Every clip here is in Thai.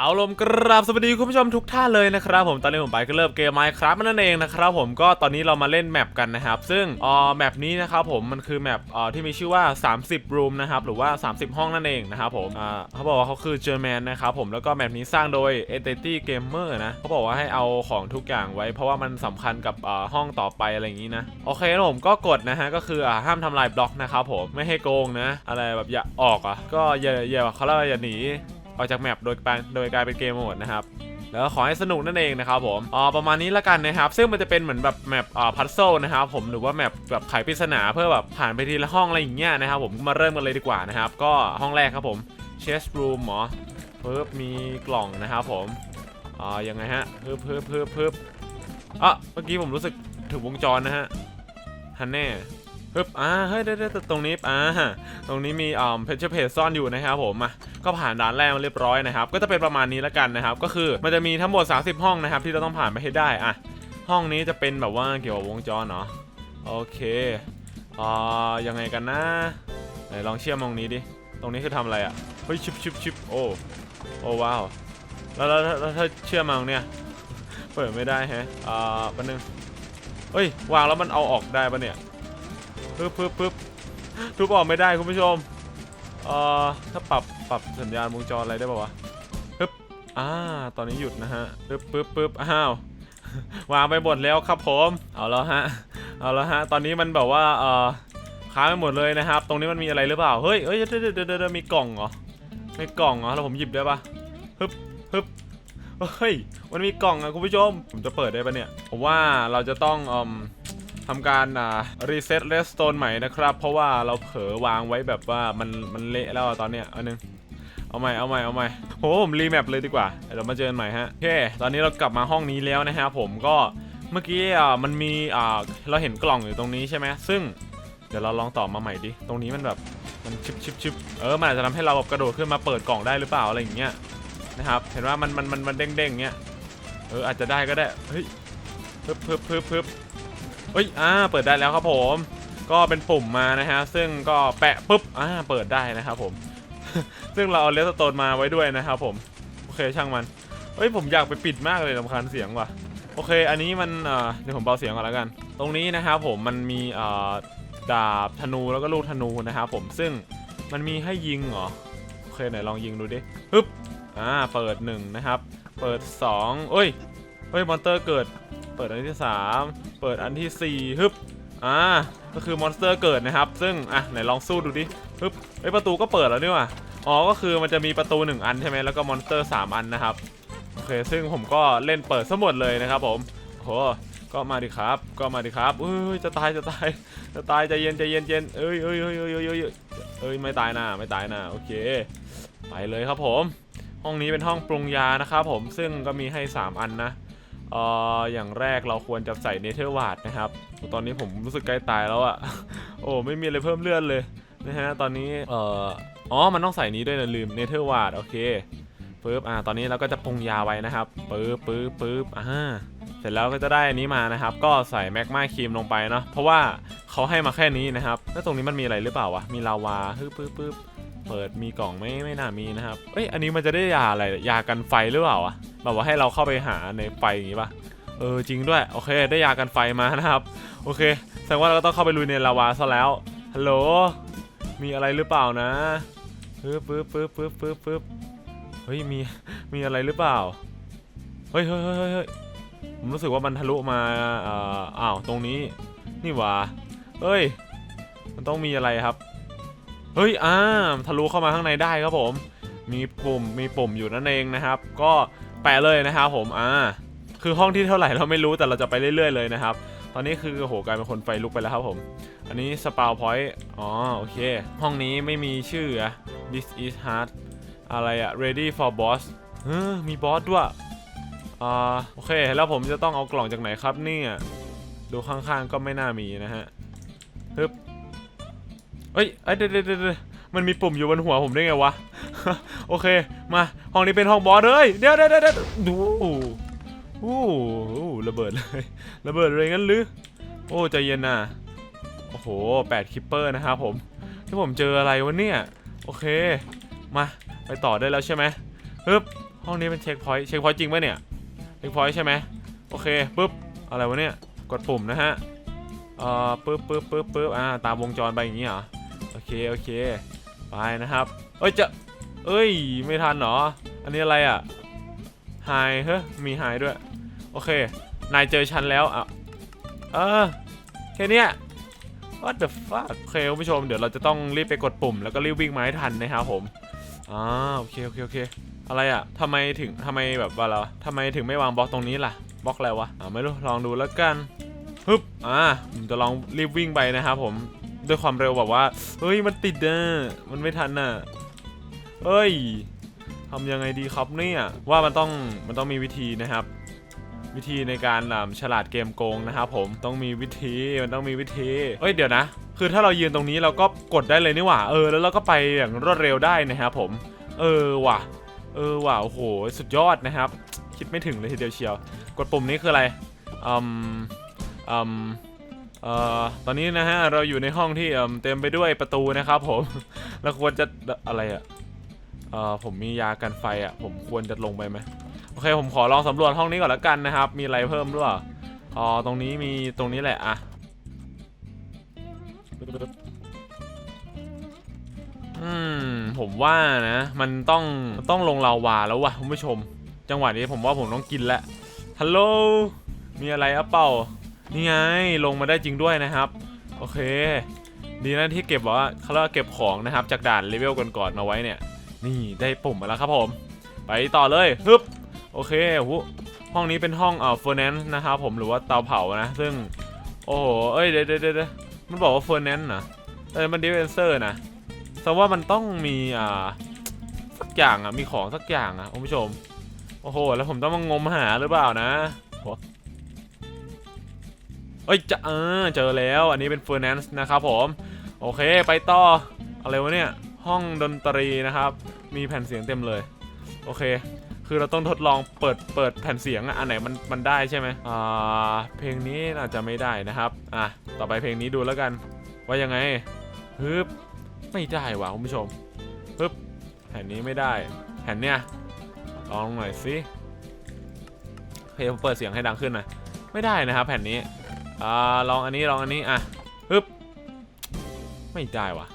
เอาลมกราบสวัสดีคุณผู้ชมทุกท่านเลยนะครับผมตอนนี้ผมไปก็เริ่มเกมไมค์ครับนั่นเองนะครับผมก็ตอนนี้เรามาเล่นแมปกันนะครับซึ่งอ่อแมปนี้นะครับผมมันคือแมปอ่อที่มีชื่อว่า 30 room นะครับหรือว่า 30 ห้องนั่นเองนะครับผมอ่าเขาบอกว่าเขาคือเจอร์แมนนะครับผมแล้วก็แมปนี้สร้างโดย Entity Gamer นะเขาบอกว่าให้เอาของทุกอย่างไว้ เพราะว่ามันสำคัญกับอ่อห้องต่อไปอะไรอย่างนี้นะโอเคแล้วผมก็กดนะฮะก็คืออ่าห้ามทำลายบล็อกนะครับผมไม่ให้โกงนะอะไรแบบอย่าออกอะก็อย่าอย่าเขาเรียกว่าอย่าหนี ออกจากแมปโดยการโดยกลายเป็นเกมโหมดนะครับแล้วก็ขอให้สนุกนั่นเองนะครับผมอ๋อประมาณนี้ละกันนะครับ ซึ่งมันจะเป็นเหมือนแบบแมปอ่าพัซโซนะครับผมหรือว่าแมปแบบไขปริศนาเพื่อแบบผ่านไปทีละห้องอะไรอย่างเงี้ยนะครับผมมาเริ่มกันเลยดีกว่านะครับก็ห้องแรกครับผมเชสรูมหมอเพิ่มมีกล่องนะครับผมอ่ายังไงฮะเพิ่มเพิ่มเพิ่มเพิ่มอะเมื่อกี้ผมรู้สึกถึงวงจรนะฮะฮันแน่ เพิ่มอ่าเฮ้ยเดี๋ยวเดี๋ยวตรงนี้อ่าตรงนี้มีอ่าเพชรเพจซ่อนอยู่นะครับผมมาก็ผ่านด่านแรกมาเรียบร้อยนะครับ ก็จะเป็นประมาณนี้แล้วกันนะครับ ก็คือมันจะมีทั้งหมด 30 ห้องนะครับ ที่เราต้องผ่านไปให้ได้อะห้องนี้จะเป็นแบบว่าเกี่ยวกับวงจรเนาะโอเคอ่ายังไงกันนะไหนลองเชื่อมตรงนี้ดิตรงนี้คือทำอะไรอะเฮ้ยชิบชิบชิบโอ้โอ้ว้าวแล้วแล้วแล้วถ้าเชื่อมมาตรงเนี้ยเปิดไม่ได้แฮะอ่าปันนึงเฮ้ยวางแล้วมันเอาออกได้ปะเนี่ย ปึ๊บปึ๊บปึ๊บทุบออกไม่ได้คุณผู้ชมเอ่อถ้าปรับปรับสัญญาณวงจรอะไรได้ป่าวะปึ๊บอ่าตอนนี้หยุดนะฮะปึ๊บปึ๊บปึ๊บอ้าววางไปหมดแล้วครับผมเอาแล้วฮะเอาแล้วฮะตอนนี้มันแบบว่าเอ่อค้างไปหมดเลยนะครับ ตรงนี้มันมีอะไรหรือเปล่าเฮ้ยเฮ้ยเดี๋ยวเดี๋ยวเดเดมีกล่องเหรอมีกล่องเหรอแล้วผมหยิบได้ปะฮึบฮึบเฮ้ยมันมีกล่องอะคุณผู้ชม ผมจะเปิดได้ปะเนี่ย ผมว่าเราจะต้องอ่ม ทำการอ่ารีเซ็ตเรสโตนใหม่นะครับ เพราะว่าเราเผลอวางไว้แบบว่ามันมันเละแล้วตอนเนี้ยอันนึงเอาใหม่ เอาใหม่ เอาใหม่โหผมรีแมปเลยดีกว่า เดี๋ยวมาเจอกันใหม่ฮะ โอเค ตอนนี้เรากลับมาห้องนี้แล้วนะฮะผมก็เมื่อกี้อ่ามันมีอ่าเราเห็นกล่องอยู่ตรงนี้ใช่ไหมซึ่งเดี๋ยวเราลองต่อมาใหม่ดิ ตรงนี้มันแบบมันชิบชิบชิบเออ มันอาจจะทำให้เราแบบกระโดดขึ้นมาเปิดกล่องได้หรือเปล่าอะไรอย่างเงี้ยนะครับ เห็นว่ามันมันมันมันเด้งเด้งเงี้ย เอออาจจะได้ก็ได้ เฮ้ย พึบพึบพึบพึบ เฮ้ยอ่าเปิดได้แล้วครับผม ก็เป็นปุ่มมานะฮะ ซึ่งก็แปะปุ๊บอ่าเปิดได้นะครับผม ซึ่งเราเอาเลสโตนมาไว้ด้วยนะครับผม โอเคช่างมันเฮ้ยผมอยากไปปิดมากเลยลำคาญเสียงว่ะ โอเค อันนี้มันเดี๋ยวผมเบาเสียงก่อนแล้วกัน ตรงนี้นะครับผมมันมีดาบธนูแล้วก็ลูกธนูนะครับผม ซึ่งมันมีให้ยิงเหรอ โอเคไหนลองยิงดูดิปึ๊บอ่าเปิดหนึ่งนะครับ เปิดสองเอ้ยเฮ้ยมอนเตอร์เกิด เปิดอันที่ 3 เปิดอันที่4ฮึบอ่าก็คือมอนสเตอร์เกิดนะครับ ซึ่งอะไหนลองสู้ดูดิฮึบไอประตูก็เปิดแล้วนี่ว่ะอ๋อก็คือมันจะมีประตู 1 อันใช่ไหมแล้วก็มอนสเตอร์ 3 อันนะครับโอเคซึ่งผมก็เล่นเปิดสมดเลยนะครับผมโหก็มาดิครับ ก็มาดิครับเอ้ยจะตายจะตายจะตายจะเย็นใจเย็นเย็นเอ้ยเอ้ยเอ้ยเอ้ยเอ้ยเอ้ยเอ้ยไม่ตายนะไม่ตายนะโอเค ไปเลยครับผม ห้องนี้เป็นห้องปรุงยานะครับผมซึ่งก็มีให้ 3 อันนะ เอ่ออย่างแรกเราควรจะใส่เนเธอร์วาดนะครับ ตอนนี้ผมรู้สึกใกล้ตายแล้วอะโอ้ไม่มีอะไรเพิ่มเลือดเลยนะฮะ ตอนนี้เอ่ออ๋อ มันต้องใส่นี้ด้วยนะลืมเนเธอร์วาดโอเคปึ๊บ อ่า ตอนนี้เราก็จะปรุงยาไว้นะครับปึ๊บปึ๊บปึ๊บอ่า เสร็จแล้วก็จะได้อันนี้มานะครับ ก็ใส่แมกมาครีมลงไปเนาะ เพราะว่าเขาให้มาแค่นี้นะครับ แล้วตรงนี้มันมีอะไรหรือเปล่าวะ มีลาวาปึ๊บปึ๊บปึ๊บ เปิดมีกล่องไม่ไม่น่ามีนะครับเอ้ยอันนี้มันจะได้ยาอะไรยากันไฟหรือเปล่าวะแบบว่าให้เราเข้าไปหาในไฟอย่างงี้ปะเออจริงด้วยโอเคได้ยากันไฟมานะครับ โอเคแสดงว่าเราก็ต้องเข้าไปลุยในลาวาซะแล้วฮัลโหลมีอะไรหรือเปล่านะปึ๊บปึ๊บปึ๊บปึ๊บปึ๊บปึ๊บเฮ้ยมีมีอะไรหรือเปล่าเฮ้ยเฮ้ยเฮ้ยเฮ้ยผมรู้สึกว่ามันทะลุมาอ่ออ้าวตรงนี้นี่หว่าเฮ้ย มันต้องมีอะไรครับ เฮ้ยอ่าทะลุเข้ามาข้างในได้ครับผม มีปุ่มมีปุ่มอยู่นั่นเองนะครับ ก็แปะเลยนะครับผมอ่าคือห้องที่เท่าไหร่เราไม่รู้แต่เราจะไปเรื่อย ๆ เลยนะครับ ตอนนี้คือโหกลายเป็นคนไฟลุกไปแล้วครับผม อันนี้สปาวพอยต์อ๋อโอเค ห้องนี้ไม่มีชื่ออะ this is hard อะไรอะ ready for boss เฮ้มีบอสด้วยอ่าโอเค แล้วผมจะต้องเอากล่องจากไหนครับเนี่ยดูข้างๆก็ไม่น่ามีนะฮะฮึบ เอ้ยเอ้ยเดี๋ยวเดี๋ยวเดี๋ยวมันมีปุ่มอยู่บนหัวผมได้ไงวะ โอเค มา ห้องนี้เป็นห้องบอสเลยเดี๋ยวเดี๋ยวเดี๋ยวดูโอ้โหระเบิดเลย ระเบิดเลยงั้นหรือ โอ้ใจเย็นนะโอ้โหแปดคิปเปอร์นะครับผม ที่ผมเจออะไรวะเนี่ย โอเค มา ไปต่อได้แล้วใช่ไหมฮึบ ห้องนี้เป็นเช็คพอยต์ เช็คพอยต์จริงปะเนี่ย เช็คพอยต์ใช่ไหมโอเคปุ๊บ อะไรวะเนี่ย กดปุ่มนะฮะ เอ่อปุ๊บปุ๊บปุ๊บปุ๊บอ่า ตามวงจรไปอย่างงี้เหรอ เคโอเค ไปนะครับ เอ้ยจะ เอ้ย ไม่ทันเหรอ อันนี้อะไรอะไฮเฮ้ยมีไฮด้วย โอเค นายเจอฉันแล้วอะเออแค่เนี้ย What the fuck โอเคคุณผู้ชมเดี๋ยวเราจะต้องรีบไปกดปุ่ม แล้วก็รีบวิ่งมาให้ทันนะครับผมอ่าโอเคโอเคโอเค อะไรอะทำไมถึงทำไมแบบว่าเราทำไมถึงไม่วางบล็อกตรงนี้ล่ะบล็อกอะไรวะอ่าไม่รู้ลองดูแล้วกันฮึบอ่าผมจะลองรีบวิ่งไปนะครับผม ด้วยความเร็วแบบว่า เฮ้ย มันติดนะมันไม่ทันน่ะเฮ้ยทำยังไงดีครับเนี่ยว่ามันต้องมันต้องมีวิธีนะครับ วิธีในการอ่าฉลาดเกมโกงนะครับผมต้องมีวิธีมันต้องมีวิธีเอ้ยเดี๋ยวนะ คือถ้าเรายืนตรงนี้เราก็กดได้เลยนี่หว่าเออแล้วเราก็ไปอย่างรวดเร็วได้นะครับผม เออว่ะ เออว่ะโอ้โหสุดยอดนะครับ คิดไม่ถึงเลยทีเดียวเชียว กดปุ่มนี้คืออะไรอืมอืม เอ่อตอนนี้นะฮะเราอยู่ในห้องที่เต็มไปด้วยประตูนะครับผมเราควรจะอะไรอะเอ่อผมมียากันไฟอะผมควรจะลงไปไหมโอเคผมขอลองสำรวจห้องนี้ก่อนล้วกันนะครับ มีอะไรเพิ่มหรือเปล่าอ๋อตรงนี้มีตรงนี้แหละอะอืมผมว่านะ มันต้องต้องลงลาวาแล้ววะคุณผู้ชม จังหวะนี้ผมว่าผมต้องกินแล้วฮัลโหลมีอะไรอะเปล่า นี่ไงลงมาได้จริงด้วยนะครับ โอเค ดีนะที่เก็บว่าเขาเรียกว่าเก็บของนะครับ จากด่านเลเวลก่อนๆมาไว้เนี่ย นี่ได้ปุ่มมาแล้วครับผม ไปต่อเลยฮึบโอเคหูห้องนี้เป็นห้องเอ่อเฟอร์แนนซ์นะครับผมหรือว่าเตาเผานะ ซึ่ง โอ้โหเอ้ยเดี๋ยวเดี๋ยวเด๊มันบอกว่าเฟอร์แนนซ์นะเออมันดิเวนเซอร์นะแต่ว่ามันต้องมีอ่าสักอย่างอะมีของสักอย่างอะคุณผู้ชม โอ้โห แล้วผมต้องมางมหาหรือเปล่านะ เอ้ยจะเออเจอแล้ว อันนี้เป็นเฟอร์นันซ์นะครับผม โอเคไปต่อ อะไรวะเนี่ย ห้องดนตรีนะครับ มีแผ่นเสียงเต็มเลย โอเค คือเราต้องทดลองเปิดเปิดแผ่นเสียงอะอันไหนมันมันได้ใช่ไหมอ่าเพลงนี้อาจจะไม่ได้นะครับอะต่อไปเพลงนี้ดูแล้วกัน ว่ายังไงฮึบไม่ได้ว่ะคุณผู้ชมปึ๊บแผ่นนี้ไม่ได้แผ่นเนี้ยลองหน่อยสิเคผมเปิดเสียงให้ดังขึ้นนะไม่ได้นะครับแผ่นนี้ อ่าลองอันนี้ลองอันนี้อะปึ๊บไม่ได้ว่ะ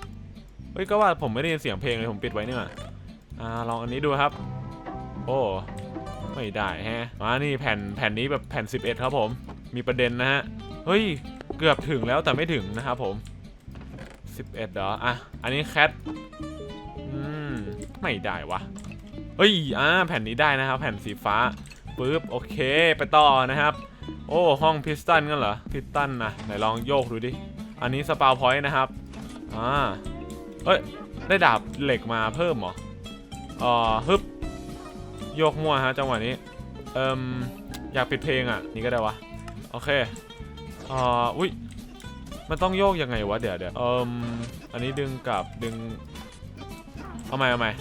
เฮ้ยก็ว่าผมไม่ได้ยินเสียงเพลงเลยผมปิดไว้นี่หว่าอ่าลองอันนี้ดูครับ โอ้ไม่ได้แฮะมานี่แผ่นแผ่นนี้แบบแผ่น 11 ครับผม มีประเด็นนะฮะเฮ้ยเกือบถึงแล้วแต่ไม่ถึงนะครับผม 11เหรออะอันนี้แคทอืมไม่ได้วะเฮ้ยอ่าแผ่นนี้ได้นะครับ แผ่นสีฟ้าปึ๊บโอเค ไปต่อนะครับ โอ้ ห้องพิสตันกันเหรอ พิสตันนะไหนลองโยกดูดิ อันนี้สปาวพอยต์นะครับ อ่าเฮ้ย ได้ดาบเหล็กมาเพิ่มเหรออ่าฮึบ โยกมั่วฮะจังหวะนี้ เอิมอยากปิดเพลงอะ นี่ก็ได้วะ โอเคอ่าอุ้ย มันต้องโยกยังไงวะเดี๋ยวเดี๋ยวเอิมอันนี้ดึงกลับดึง เอาใหม่เอาใหม่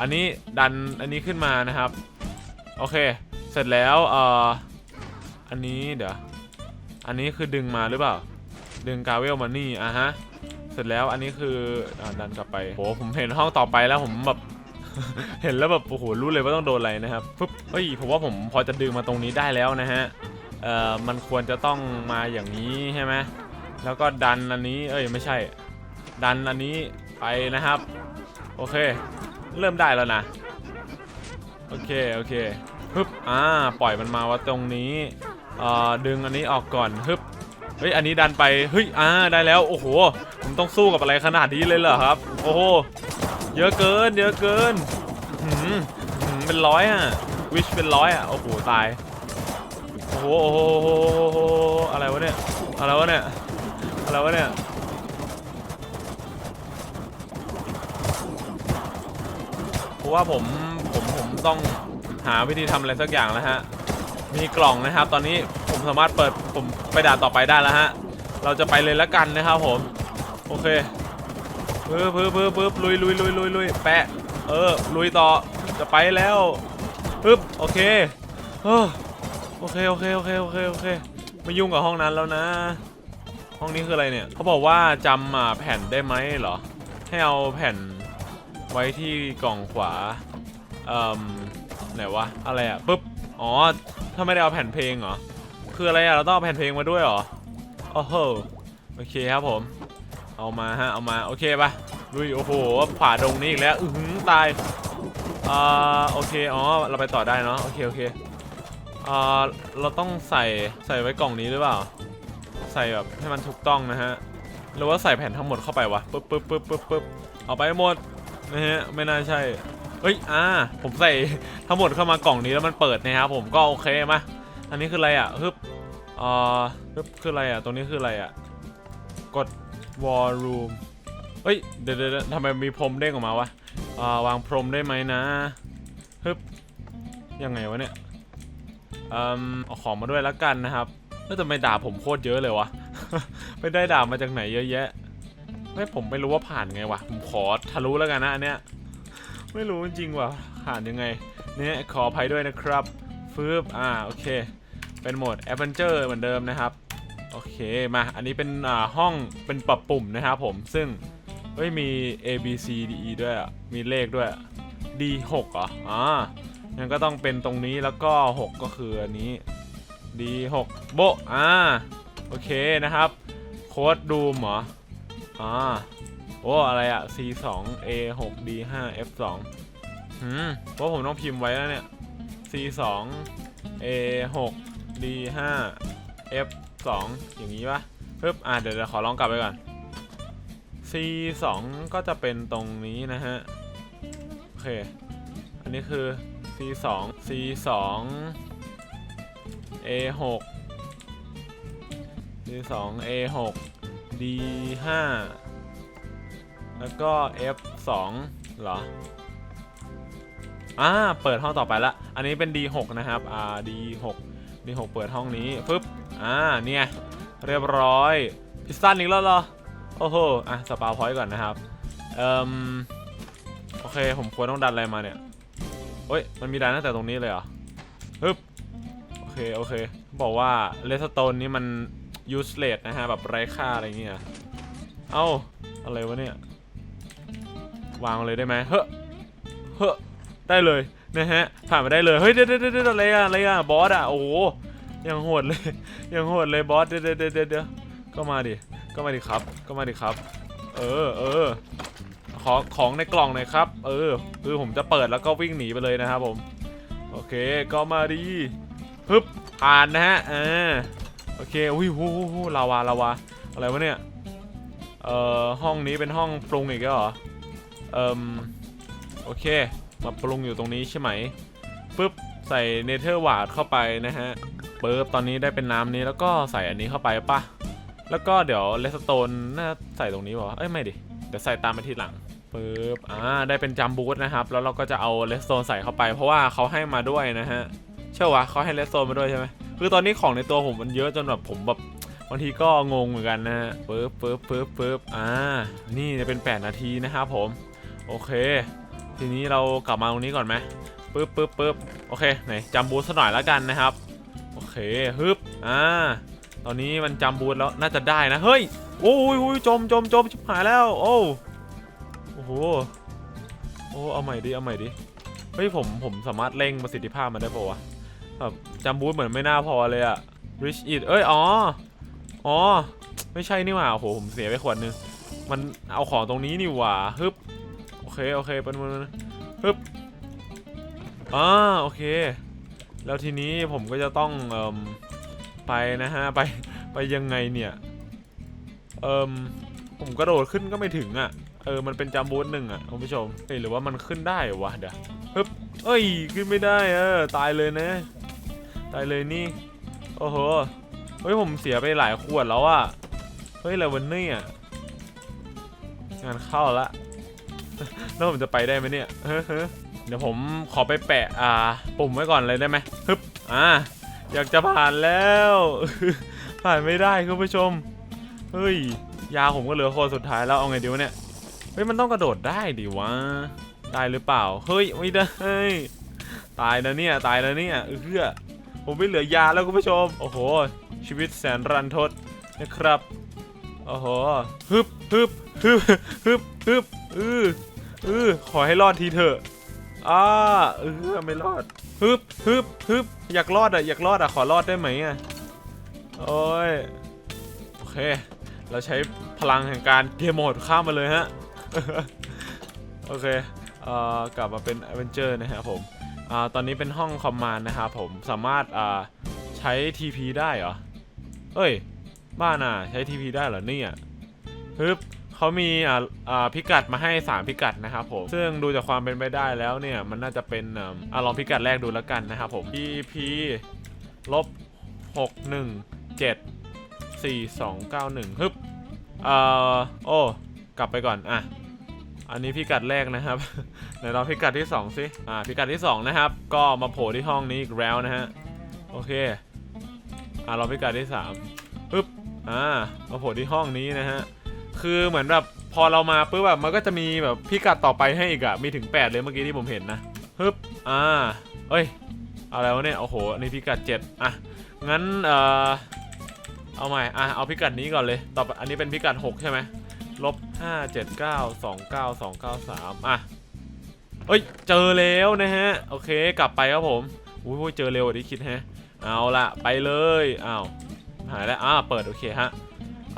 อันนี้ดันอันนี้ขึ้นมานะครับ โอเค เสร็จแล้ว เอ่อ อันนี้เดี๋ยว อันนี้คือดึงมาหรือเปล่า ดึงกาเวลมานี่อะฮะ เสร็จแล้วอันนี้คืออ่าดันกลับไปโหผมเห็นห้องต่อไปแล้วผมแบบ เห็นแล้วแบบโอ้โหรู้เลยว่าต้องโดนอะไรนะครับปึ๊บเฮ้ยผมว่าผมพอจะดึงมาตรงนี้ได้แล้วนะฮะ เอ่อมันควรจะต้องมาอย่างนี้ใช่ไหมแล้วก็ดันอันนี้เอ้ยไม่ใช่ ดันอันนี้ไปนะครับ โอเค เริ่มได้แล้วนะ โอเค โอเคฮึบอ่า ปล่อยมันมาว่าตรงนี้ ดึงอันนี้ออกก่อนฮึบเฮ้ยอันนี้ดันไปเฮ้ยอ่าได้แล้วโอ้โหผมต้องสู้กับอะไรขนาดนี้เลยเหรอครับ โอ้โหเยอะเกิน เยอะเกินหืมเป็นร้อยอะวิชเป็นร้อยอะโอ้โหตายโอ้โหโอ้โหโอ้โหโอ้โหอะไรวะเนี่ยอะไรวะเนี่ยอะไรวะเนี่ยเพราะว่าผมผมผมต้องหาวิธีทำอะไรสักอย่างแล้วฮะ มีกล่องนะครับ ตอนนี้ผมสามารถเปิดผมไปด่านต่อไปได้แล้วฮะ เราจะไปเลยละกันนะครับผม โอเคปึ๊บปึ๊บปึ๊บปึ๊บลุยลุยลุยลุยลุยแปะ เออ ลุยต่อ จะไปแล้วปึ๊บ โอเคเออโอเค โอเค โอเค โอเค โอเค ไม่ยุ่งกับห้องนั้นแล้วนะ ห้องนี้คืออะไรเนี่ย เขาบอกว่าจำอ่าแผ่นได้ไหมเหรอ ให้เอาแผ่นไว้ที่กล่องขวา เอ่มไหนวะ อะไรอะปุ๊บ อ๋อ ถ้าไม่ได้เอาแผ่นเพลงเหรอ คืออะไรอะเราต้องเอาแผ่นเพลงมาด้วยเหรอ โอ้โห โอเคครับผม เอามาฮะ เอามา โอเคปะลุย โอ้โห ผ่าดงนี้อีกแล้ว อือหือตาย อ่า โอเค อ๋อ เราไปต่อได้เนาะ โอเค โอเค อ่า เราต้องใส่ใส่ไว้กล่องนี้หรือเปล่า ใส่แบบให้มันถูกต้องนะฮะ หรือว่าใส่แผ่นทั้งหมดเข้าไปวะ ปึ๊บปึ๊บปึ๊บปึ๊บปึ๊บเอาไปให้หมด นะฮะ ไม่น่าใช่ เฮ้ยอ่าผมใส่ทั้งหมดเข้ามากล่องนี้แล้วมันเปิดนะครับผมก็โอเคมาอันนี้คืออะไรอะฮึบเอ่อฮึบคืออะไรอะตรงนี้คืออะไรอะกด wall room เฮ้ยเดี๋ยวเดี๋ยวเดี๋ยวทำไมมีพรมเด้งออกมาวะอ่าวางพรมได้ไหมนะฮึบยังไงวะเนี่ยอืมเอาของมาด้วยแล้วกันนะครับแล้วทำไมด่าผมโคตรเยอะเลยวะไปได้ด่ามาจากไหนเยอะแยะไม่ผมไม่รู้ว่าผ่านไงวะผมขอทะลุแล้วกันนะอันเนี้ย ไม่รู้จริงว่ะผ่านยังไง เนี่ยขออภัยด้วยนะครับฟืบอ่าโอเค เป็นโหมด Adventure เหมือนเดิมนะครับ โอเคมาอันนี้เป็นอ่าห้องเป็นปรับปุ่มนะครับผมซึ่งเฮ้ยมี A B C D E ด้วยมีเลขด้วย D 6เหรออ่างั้นก็ต้องเป็นตรงนี้แล้วก็ 6 ก็คืออันนี้ D 6โบอ่าโอเคนะครับ โค้ดดูมเหรออ่า อ้อะไรอะ C 2 A 6 D 5 F 2หืมว่าผมต้องพิมพ์ไว้แล้วเนี่ย C 2 A 6 D 5 F 2อย่างนี้ปะปึ๊บอ่าเดี๋ยวเดี๋ยวขอลองกลับไปก่อน C 2ก็จะเป็นตรงนี้นะฮะ โอเค อันนี้คือ C 2 C 2 A 6 D 2 A 6 D 5 แล้วก็ F2 เหรอ อ่า เปิดห้องต่อไปละ อันนี้เป็น D6 นะครับ อ่า D6 D6 เปิดห้องนี้ปึ๊บ อ่า เนี่ย เรียบร้อย พิซซ่าอีกแล้วเหรอ โอ้โห อะ สปาพอยต์ก่อนนะครับ เอ่มโอเค ผมควรต้องดันอะไรมาเนี่ยเฮ้ย มันมีดันตั้งแต่ตรงนี้เลยเหรอปึ๊บ โอเค โอเค บอกว่าเลสโตนนี้มัน useless นะฮะ แบบไร้ค่าอะไรเงี้ย เอ้า อะไรวะเนี่ย วางเลยได้ไหมเฮ้อเฮ้อได้เลยนะฮะผ่านมาได้เลยเฮ้ยเดี๋ยวเดี๋ยวเดี๋ยวอะไรอะอะไรอะบอสอะโอ้โหยังโหดเลยยังโหดเลยบอสเดี๋ยวเดี๋ยวเดี๋ยวเดี๋ยวก็มาดิก็มาดิครับ ก็มาดิครับ เออเออขอของในกล่องหน่อยครับ เออ คือผมจะเปิดแล้วก็วิ่งหนีไปเลยนะครับผม โอเค ก็มาดีฮึบผ่านนะฮะอ่าโอเคอุ้ยหูหูหูลาวาลาวาอะไรวะเนี่ย เอ่อ ห้องนี้เป็นห้องปรุงอีกแล้วเหรอ เอ่มโอเค มาปรุงอยู่ตรงนี้ใช่ไหมปุ๊บใส่เนเธอร์วาดเข้าไปนะฮะปุ๊บตอนนี้ได้เป็นน้ำนี้แล้วก็ใส่อันนี้เข้าไปปะแล้วก็เดี๋ยวเลสโตนน่าใส่ตรงนี้วะเอ้ยไม่ดิเดี๋ยวใส่ตามไปทีหลังปุ๊บอ่าได้เป็นจัมบูทนะครับ แล้วเราก็จะเอาเลสโตนใส่เข้าไป เพราะว่าเขาให้มาด้วยนะฮะเชื่อวะเขาให้เลสโตนมาด้วยใช่ไหมคือตอนนี้ของในตัวผมมันเยอะจนแบบผมแบบบางทีก็งงเหมือนกันนะฮะปึ๊บปึ๊บปึ๊บปึ๊บอ่า นี่จะเป็น 8 นาทีนะครับผม โอเค ทีนี้เรากลับมาตรงนี้ก่อนไหมปึ๊บปึ๊บปึ๊บโอเคไหนจัมบูทสักหน่อยแล้วกันนะครับ โอเคฮึบอ่าตอนนี้มันจัมบูทแล้วน่าจะได้นะ เฮ้ยโอ้ยโอ้ยจมจมจมชิบหายแล้ว โอ้โอ้โหโอ้เอาใหม่ดิเอาใหม่ดิเฮ้ยผมผมสามารถเร่งประสิทธิภาพมันได้ปะวะแบบจัมบูทเหมือนไม่น่าพอเลยอะ rich it เอ้ยอ๋ออ๋อไม่ใช่นี่หว่าโอ้โหผมเสียไปขวดนึงมันเอาของตรงนี้นี่หว่าฮึบ เคโอเคเป็นมันฮึบอ่าโอเค แล้วทีนี้ผมก็จะต้องเอ่มไปนะฮะไปไปยังไงเนี่ยเอ่มผมกระโดดขึ้นก็ไม่ถึงอะ่ะเออมันเป็นจัมบูทหนึ่งอะ่ะคุณผู้ชมเฮ้ยหรือว่ามันขึ้นได้วะเดี๋ยวฮึบเอ้ยขึ้นไม่ได้เออตายเลยนะตายเลยนี่โอ้โหเฮ้ยผมเสียไปหลายขวดแล้วอะเฮ้ยอะไรวันนี้อะงานเข้าละ แล้วผมจะไปได้ไหมเนี่ยเฮ้อๆเดี๋ยวผมขอไปแปะอ่า ปุ่มไว้ก่อนเลยได้ไหมฮึบอ่าอยากจะผ่านแล้ว ผ่านไม่ได้คุณผู้ชม เฮ้ย ยาผมก็เหลือคนสุดท้ายแล้ว เอาไงดีวะเนี่ย เฮ้ย มันต้องกระโดดได้ดิวะ ได้หรือเปล่า เฮ้ย ไม่ได้ ตายนะเนี่ย ตายแล้วเนี่ยเอื้อผมไม่เหลือยาแล้วคุณผู้ชม โอ้โห ชีวิตแสนรันทดนะครับ โอ้โห ฮึบฮึบฮึบฮึบฮึบอือ เออขอให้รอดทีเถอะอ้าเออไม่รอดฮึบฮึบฮึบอยากรอดอะอยากรอดอะขอรอดได้ไหมอะโอ้ยโอเค เราใช้พลังแห่งการเกมโหมดข้ามมาเลยฮะโอเคเอ่อกลับมาเป็นอเวนเจอร์นะครับผมอ่าตอนนี้เป็นห้องคอมมานด์นะครับผมสามารถอ่าใช้ TP ได้เหรอเอ้ยบ้าน่ะใช้ TP ได้เหรอเนี่ยฮึบ เขามีอ่าอ่าพิกัดมาให้ 3 พิกัดนะครับผม ซึ่งดูจากความเป็นไปได้แล้วเนี่ยมันน่าจะเป็นอ่าลองพิกัดแรกดูแล้วกันนะครับผม EP ลบ6 1 7 4 2 9 1ฮึบเอ่อโอ้กลับไปก่อนอะอันนี้พิกัดแรกนะครับไหนลองพิกัดที่ 2 สิ อ่า พิกัดที่ 2 นะครับ ก็มาโผล่ที่ห้องนี้อีกแล้วนะฮะ โอเค อ่าลองพิกัดที่3ปึ๊บ อ่า มาโผล่ที่ห้องนี้นะฮะ คือเหมือนแบบพอเรามาปุ๊บแบบมันก็จะมีแบบพิกัดต่อไปให้อีกอะมีถึง 8 เลยเมื่อกี้ที่ผมเห็นนะปึ๊บอ่าเอ้ยอะไรวะเนี่ยโอ้โหอันนี้พิกัด 7 อะ งั้นเอ่อเอาใหม่อะเอาพิกัดนี้ก่อนเลยต่อไปอันนี้เป็นพิกัด 6 ใช่ไหมลบห้าเจ็ดเก้าสองเก้าสองเก้าสามอะเอ้ยเจอแล้วนะฮะโอเคกลับไปครับผมอุ้ยเจอเร็วกว่าที่คิดแฮะเอาละไปเลยอ้าวหายแล้วอ่าเปิดโอเคฮะ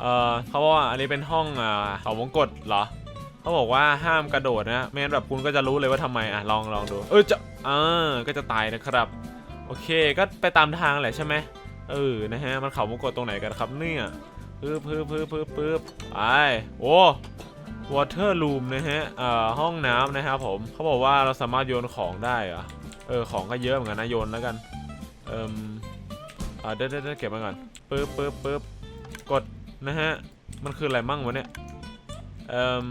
เออเขาบอกว่าอันนี้เป็นห้องอ่าเขาวงกตเหรอเขาบอกว่าห้ามกระโดดนะไม่งั้นแบบคุณก็จะรู้เลยว่าทำไมอะลองลองดู เออจะอ่าก็จะตายนะครับ โอเคก็ไปตามทางแหละใช่ไหมเออนะฮะมันเขาวงกตตรงไหนกันครับเนี่ยปึ๊บปึ๊บปึ๊บปึ๊บปึ๊บไปโอ้ water room นะฮะเอ่อห้องน้ำนะครับผมเขาบอกว่าเราสามารถโยนของได้เหรอเออของก็เยอะเหมือนกันนะโยนแล้วกันเอ่อ่าเดี๋ยวเดี๋ยวเดี๋ยวเก็บมาก่อนปึ๊บปึ๊บปึ๊บกด นะฮะ มันคืออะไรมั่งวะเนี่ย เอ่ม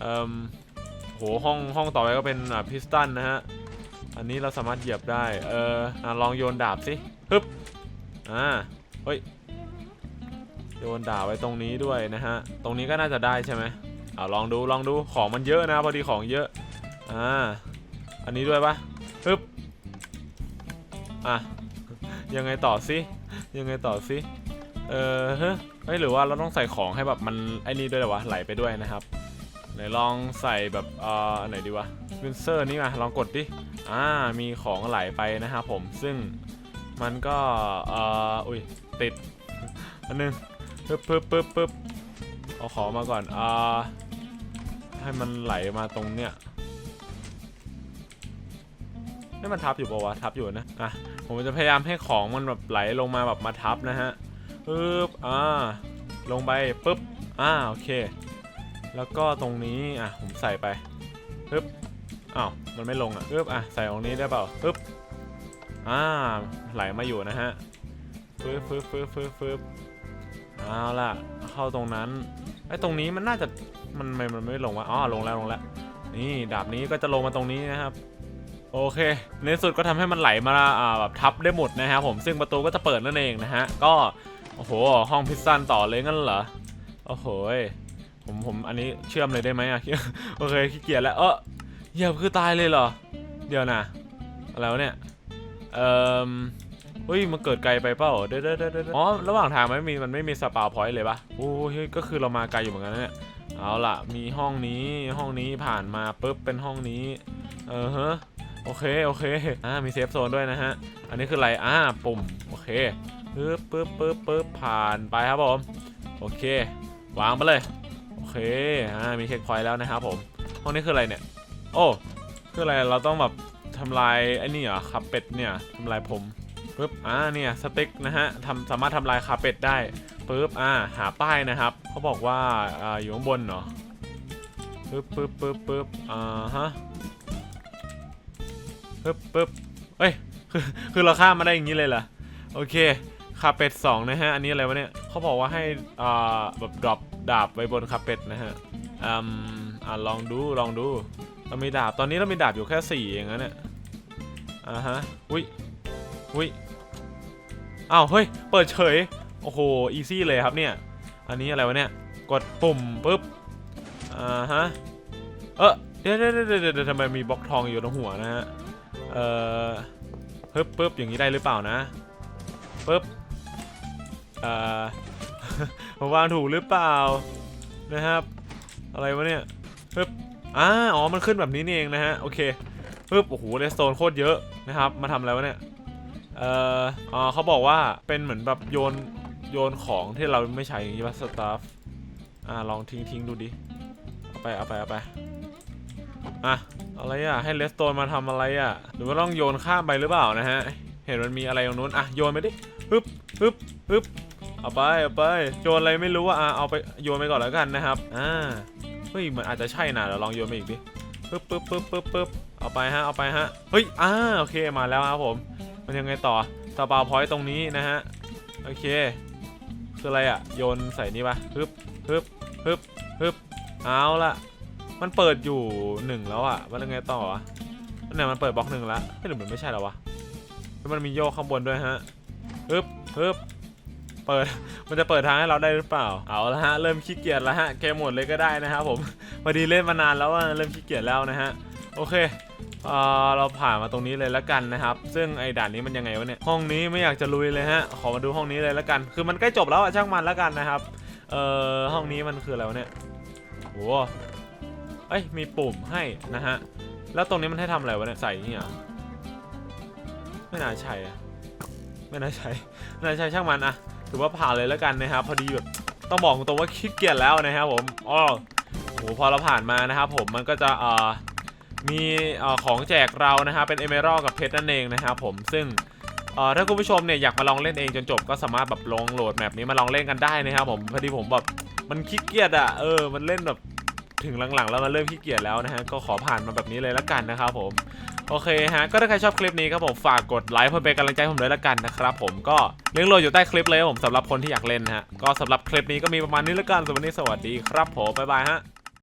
เอ่มโหห้องห้องต่อไปก็เป็นอ่าพิสตันนะฮะ อันนี้เราสามารถเหยียบได้ เอออะลองโยนดาบสิปึ๊บอ่าเฮ้ย โยนด่าไว้ตรงนี้ด้วยนะฮะ ตรงนี้ก็น่าจะได้ใช่ไหมเอาลองดูลองดูของมันเยอะนะพอดีของเยอะ อ่า อันนี้ด้วยปะปึ๊บอะยังไงต่อสิยังไงต่อสิ เออเฮ้ยหรือว่าเราต้องใส่ของให้แบบมันไอ้นี่ด้วยหรอวะไหลไปด้วยนะครับไหนลองใส่แบบเอ่อไหนดีวะสปินเซอร์นี่มาลองกดดิอ่ามีของไหลไปนะครับผมซึ่งมันก็เอ่ออุ้ยติดอันนึงปึ๊บปึ๊บปึ๊บปึ๊บเอาของมาก่อนอ่าให้มันไหลมาตรงเนี้ยนี่มันทับอยู่ปะวะทับอยู่นะอะผมจะพยายามให้ของมันแบบไหลลงมาแบบมาทับนะฮะ ปึ๊บอ่าลงไปปึ๊บอ่าโอเค แล้วก็ตรงนี้อะผมใส่ไปปึ๊บอ้าวมันไม่ลงอะปึ๊บอะใส่ตรงนี้ได้เปล่าปึ๊บอ่าไหลมาอยู่นะฮะปึ๊บปึ๊บปึ๊บปึ๊บปึ๊บเอาล่ะเข้าตรงนั้นไอ้ตรงนี้มันน่าจะมันไม่มันไม่ลงวะอ๋อลงแล้วลงแล้วนี่ดาบนี้ก็จะลงมาตรงนี้นะครับ โอเค ในสุดก็ทำให้มันไหลมาอ่าแบบทับได้หมดนะครับผมซึ่งประตูก็จะเปิดนั่นเองนะฮะก็ อ้โห ห้องพิซซันต่อเลยงั้นเหรอ โอ้โห ผมผมอันนี้เชื่อมเลยได้ไหมอะโอเคขี้เกียจแล้ว เออเหยียบคือตายเลยเหรอ เดี๋ยวนะอะไรวะเนี่ย เอ่อเฮ้ยมันเกิดไกลไปเปล่าเด้อเด้อเด้อเด้ออ๋อ ระหว่างทางไม่มีมันไม่มีสปาพอยต์เลยปะโอ้ยก็คือเรามาไกลอยู่เหมือนกันนะเนี่ย เอาล่ะ มีห้องนี้ ห้องนี้ผ่านมาปุ๊บเป็นห้องนี้ เออฮะ โอเค โอเค อ่า มีเซฟโซนด้วยนะฮะ อันนี้คืออะไร อ่า ปุ่ม โอเค ปึ๊บปึ๊บปึ๊บปึ๊บผ่านไปครับผม โอเค วางไปเลย โอเคอ่ามีเช็คพอยต์แล้วนะครับผมห้องนี้คืออะไรเนี่ย โอ้คืออะไรเราต้องแบบทำลายไอ้นี่เหรอขับเป็ดเนี่ยทำลายผมปึ๊บอ่าเนี่ยสติ๊กนะฮะทำสามารถทำลายคาเป็ดได้ปึ๊บอ่าหาป้ายนะครับเขาบอกว่าอ่าอยู่ข้างบนเนาะปึ๊บปึ๊บปึ๊บปึ๊บอ่าฮะปึ๊บปึ๊บเอ้ยคือคือเราข้ามมาได้อย่างนี้เลยเหรอโอเค คาเป็ดสองนะฮะ อันนี้อะไรวะเนี่ยเขาบอกว่าให้อ่าแบบดรอปดาบไว้บนคาเป็ดนะฮะอืมอ่าลองดูลองดู เรามีดาบตอนนี้เรามีดาบอยู่แค่สี่เองนะเนี่ยอ่าฮะอุ้ยอุ้ยอ้าวเฮ้ยเปิดเฉยโอ้โหอีซี่เลยครับเนี่ยอันนี้อะไรวะเนี่ยกดปุ่มปุ๊บอ่าฮะเออเดี๋ยวเดี๋ยวเดี๋ยวเดะทำไมมีบล็อกทองอยู่ตรงหัวนะฮะเอ่อปึ๊บปึ๊บอย่างนี้ได้หรือเปล่านะปึ๊บ อ่อผมวางถูกหรือเปล่านะครับ อะไรวะเนี่ยปึ๊บอ่าอ๋อมันขึ้นแบบนี้นี่เองนะฮะโอเคปึ๊บโอ้โหเลสโตนโคตรเยอะนะครับมาทำอะไรวะเนี่ยเอ่ออ๋อเขาบอกว่าเป็นเหมือนแบบโยนโยนของที่เราไม่ใช้อย่างนี้ป่ะสตาฟอ่าลองทิ้งทิ้งดูดิเอาไปเอาไปเอาไปอะอะไรอะให้เลสโตนมาทำอะไรอะหรือว่าต้องโยนข้ามไปหรือเปล่านะฮะเห็นมันมีอะไรตรงนู้นอะโยนไปดิปึ๊บปึ๊บปึ๊บ เอาไปเอาไปโยนอะไรไม่รู้อะอะเอาไปโยนไปก่อนแล้วกันนะครับอ่าเฮ้ยมันอาจจะใช่นะเดี๋ยวลองโยนไปอีกดิปึ๊บปึ๊บปึ๊บปึ๊บปึ๊บเอาไปฮะเอาไปฮะเฮ้ยอ่าโอเคมาแล้วครับผมมันยังไงต่อสปาพอยต์ตรงนี้นะฮะโอเคคืออะไรอะโยนใส่นี่ปะปึ๊บปึ๊บปึ๊บปึ๊บเอาละมันเปิดอยู่หนึ่งแล้วอะมันยังไงต่อวะเนี่ยมันเปิดบล็อกหนึ่งแล้วไม่หรือมันไม่ใช่แล้ววะแล้วมันมีโยกข้างบนด้วยฮะปึ๊บปึ๊บ เปิด มันจะเปิดทางให้เราได้หรือเปล่า เอาละฮะ เริ่มขี้เกียจแล้วฮะ เกมหมดเลยก็ได้นะครับผม พอดีเล่นมานานแล้วอะเริ่มขี้เกียจแล้วนะฮะ โอเคเออเราผ่านมาตรงนี้เลยละกันนะครับ ซึ่งไอ้ด่านนี้มันยังไงวะเนี่ย ห้องนี้ไม่อยากจะลุยเลยฮะ ขอมาดูห้องนี้เลยละกัน คือมันใกล้จบแล้วอะช่างมันละกันนะครับ เอ่อ ห้องนี้มันคืออะไรวะเนี่ยโหเอ้ย มีปุ่มให้นะฮะ แล้วตรงนี้มันให้ทำอะไรวะเนี่ย ใส่นี่เหรอไม่น่าใช่อะไม่น่าใช่ไม่น่าใช่ช่างมันอะ ถือว่าผ่านเลยและกันนะครับพอดีแบบต้องบอกตรงๆว่าขี้เกียจแล้วนะครับผมอ๋อโหพอเราผ่านมานะครับผมมันก็จะเอ่อมีเอ่อของแจกเรานะครับเป็นเอเมอรัลกับเพชรนั่นเองนะครับผมซึ่งเอ่อถ้าคุณผู้ชมเนี่ยอยากมาลองเล่นเองจนจบก็สามารถแบบลงโหลดแมปนี้มาลองเล่นกันได้นะครับผมพอดีผมแบบมันขี้เกียจอะเออมันเล่นแบบถึงหลังๆ แล้วมันเริ่มขี้เกียจแล้วนะฮะก็ขอผ่านมาแบบนี้เลยละกันนะครับผม โอเคฮะ ก็ถ้าใครชอบคลิปนี้ครับผมฝากกดไลค์เพื่อเป็นกำลังใจผมด้วยละกันนะครับผมก็ลิงก์โหลดอยู่ใต้คลิปเลยผมสำหรับคนที่อยากเล่นฮะก็สำหรับคลิปนี้ก็มีประมาณนี้ละกันสำหรับวันนี้สวัสดีครับผมบ๊ายบายฮะ